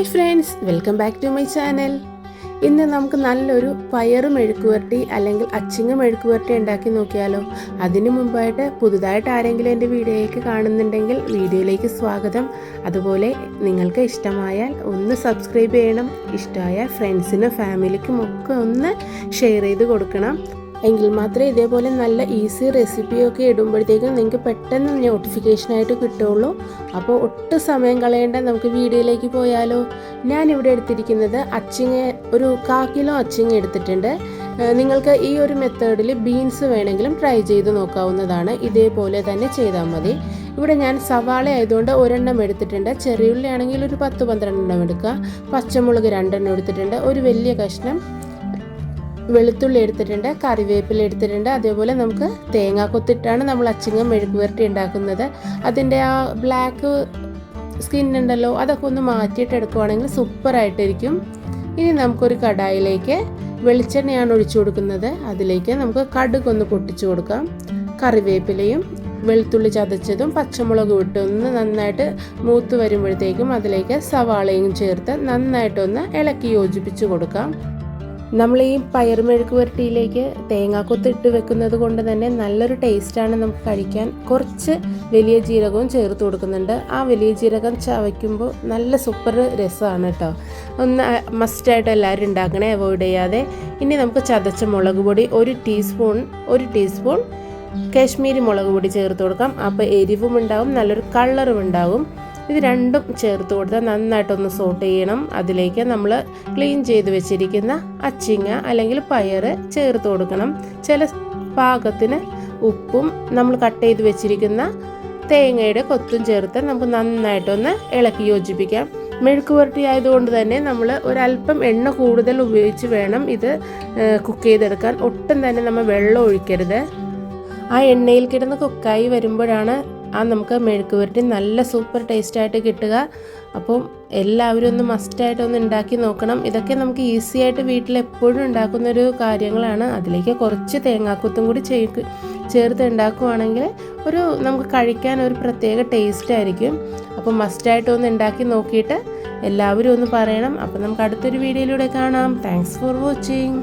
Hi friends welcome back to my channel. ഇന്ന് നമുക്ക് നല്ലൊരു പയർ മെഴുക്കുവരട്ടി അല്ലെങ്കിൽ അച്ചിങ്ങ മെഴുക്കുവരട്ടി ഉണ്ടാക്കി നോക്കിയാലോ. അതിനു മുമ്പായിട്ട് പുതുതായിട്ട് ആരെങ്കിലും എന്റെ വീഡിയോയിലേക്ക് കാണുന്നുണ്ടെങ്കിൽ വീഡിയോയിലേക്ക് സ്വാഗതം. അതുപോലെ നിങ്ങൾക്ക് ഇഷ്ടമായാൽ ഒന്ന് സബ്സ്ക്രൈബ് ചെയ്യണം. ഇഷ്ടമായ ഫ്രണ്ട്സിനും ഫാമിലിക്കും ഒക്കെ ഒന്ന് ഷെയർ ചെയ്ത് കൊടുക്കണം. എങ്കിൽ മാത്രമേ ഇതേപോലെ നല്ല ഈസി റെസിപ്പിയൊക്കെ ഇടുമ്പോഴത്തേക്കും നിങ്ങൾക്ക് പെട്ടെന്ന് നോട്ടിഫിക്കേഷനായിട്ട് കിട്ടുള്ളൂ അപ്പോൾ ഒട്ടും സമയം കളയേണ്ട നമുക്ക് വീഡിയോയിലേക്ക് പോയാലോ. ഞാൻ ഇവിടെ എടുത്തിരിക്കുന്നത് അച്ചിങ്ങ ഒരു കാ കിലോ അച്ചിങ്ങ എടുത്തിട്ടുണ്ട്. നിങ്ങൾക്ക് ഈ ഒരു മെത്തേഡിൽ ബീൻസ് വേണമെങ്കിലും ട്രൈ ചെയ്ത് നോക്കാവുന്നതാണ്. ഇതേപോലെ തന്നെ ചെയ്താൽ മതി. ഇവിടെ ഞാൻ സവാള ആയതുകൊണ്ട് ഒരെണ്ണം എടുത്തിട്ടുണ്ട്. ചെറിയുള്ളി ആണെങ്കിൽ ഒരു പത്ത് പന്ത്രണ്ടെണ്ണം എടുക്കുക. പച്ചമുളക് രണ്ടെണ്ണം എടുത്തിട്ടുണ്ട്. ഒരു വലിയ കഷ്ണം വെളുത്തുള്ളി എടുത്തിട്ടുണ്ട് കറിവേപ്പില എടുത്തിട്ടുണ്ട്. അതേപോലെ നമുക്ക് തേങ്ങ കൊത്തിട്ടാണ് നമ്മൾ അച്ചിങ്ങ മെഴുക്ക് പുരട്ടി ഉണ്ടാക്കുന്നത്. അതിന്റെ ആ ബ്ലാക്ക് സ്കിൻ ഉണ്ടല്ലോ അതൊക്കെ ഒന്ന് മാറ്റിയിട്ട് എടുക്കുവാണെങ്കിൽ സൂപ്പറായിട്ടിരിക്കും. ഇനി നമുക്കൊരു കടായിലേക്ക് വെളിച്ചെണ്ണയാണ് ഒഴിച്ചു കൊടുക്കുന്നത്. അതിലേക്ക് നമുക്ക് കടുകൊന്ന് പൊട്ടിച്ചു കൊടുക്കാം. കറിവേപ്പിലയും വെളുത്തുള്ളി ചതച്ചതും പച്ചമുളകും ഇട്ട് ഒന്ന് നന്നായിട്ട് മൂത്ത് വരുമ്പോഴത്തേക്കും അതിലേക്ക് സവാളയും ചേർത്ത് നന്നായിട്ടൊന്ന് ഇളക്കി യോജിപ്പിച്ച് കൊടുക്കാം. നമ്മൾ ഈ പയറുമെഴുക്ക് പുരട്ടിയിലേക്ക് തേങ്ങാക്കൊത്ത് ഇട്ട് വെക്കുന്നത് കൊണ്ട് തന്നെ നല്ലൊരു ടേസ്റ്റാണ് നമുക്ക് കഴിക്കാൻ. കുറച്ച് വലിയ ജീരകവും ചേർത്ത് കൊടുക്കുന്നുണ്ട്. ആ വലിയ ജീരകം ചവയ്ക്കുമ്പോൾ നല്ല സൂപ്പർ രസമാണ് കേട്ടോ ഒന്ന് മസ്റ്റായിട്ട് എല്ലാവരും ഉണ്ടാക്കണേ അവോയ്ഡ് ചെയ്യാതെ. ഇനി നമുക്ക് ചതച്ച മുളക് പൊടി ഒരു ടീസ്പൂൺ ഒരു ടീസ്പൂൺ കാശ്മീരി മുളക് പൊടി ചേർത്ത് കൊടുക്കാം. അപ്പോൾ എരിവും ഉണ്ടാവും നല്ലൊരു കളറും ഉണ്ടാവും. ഇത് രണ്ടും ചേർത്ത് കൊടുത്ത് നന്നായിട്ടൊന്ന് സോട്ട് ചെയ്യണം. അതിലേക്ക് നമ്മൾ ക്ലീൻ ചെയ്ത് വെച്ചിരിക്കുന്ന അച്ചിങ്ങ അല്ലെങ്കിൽ പയർ ചേർത്ത് കൊടുക്കണം. ചില പാകത്തിന് ഉപ്പും നമ്മൾ കട്ട് ചെയ്ത് വെച്ചിരിക്കുന്ന തേങ്ങയുടെ കൊത്തും ചേർത്ത് നമുക്ക് നന്നായിട്ടൊന്ന് ഇളക്കി യോജിപ്പിക്കാം. മെഴുക്ക് പുരട്ടി ആയതുകൊണ്ട് തന്നെ നമ്മൾ ഒരല്പം എണ്ണ കൂടുതൽ ഉപയോഗിച്ച് വേണം ഇത് കുക്ക് ചെയ്തെടുക്കാൻ. ഒട്ടും തന്നെ നമ്മൾ വെള്ളം ഒഴിക്കരുത്. ആ എണ്ണയിൽ കിടന്ന് കുക്കായി വരുമ്പോഴാണ് ആ നമുക്ക് മെഴുക്ക് പുരട്ടി നല്ല സൂപ്പർ ടേസ്റ്റായിട്ട് കിട്ടുക. അപ്പം എല്ലാവരും ഒന്ന് മസ്റ്റായിട്ട് ഒന്ന് ഉണ്ടാക്കി നോക്കണം. ഇതൊക്കെ നമുക്ക് ഈസി ആയിട്ട് വീട്ടിൽ എപ്പോഴും ഉണ്ടാക്കുന്ന ഒരു കാര്യങ്ങളാണ്. അതിലേക്ക് കുറച്ച് തേങ്ങാക്കുത്തും കൂടി ചേർക്ക് ചേർത്ത് ഉണ്ടാക്കുവാണെങ്കിൽ ഒരു നമുക്ക് കഴിക്കാൻ ഒരു പ്രത്യേക ടേസ്റ്റ് ആയിരിക്കും. അപ്പം മസ്റ്റായിട്ട് ഒന്ന് ഉണ്ടാക്കി നോക്കിയിട്ട് എല്ലാവരും ഒന്ന് പറയണം. അപ്പം നമുക്ക് അടുത്തൊരു വീഡിയോയിലൂടെ കാണാം. Thanks for watching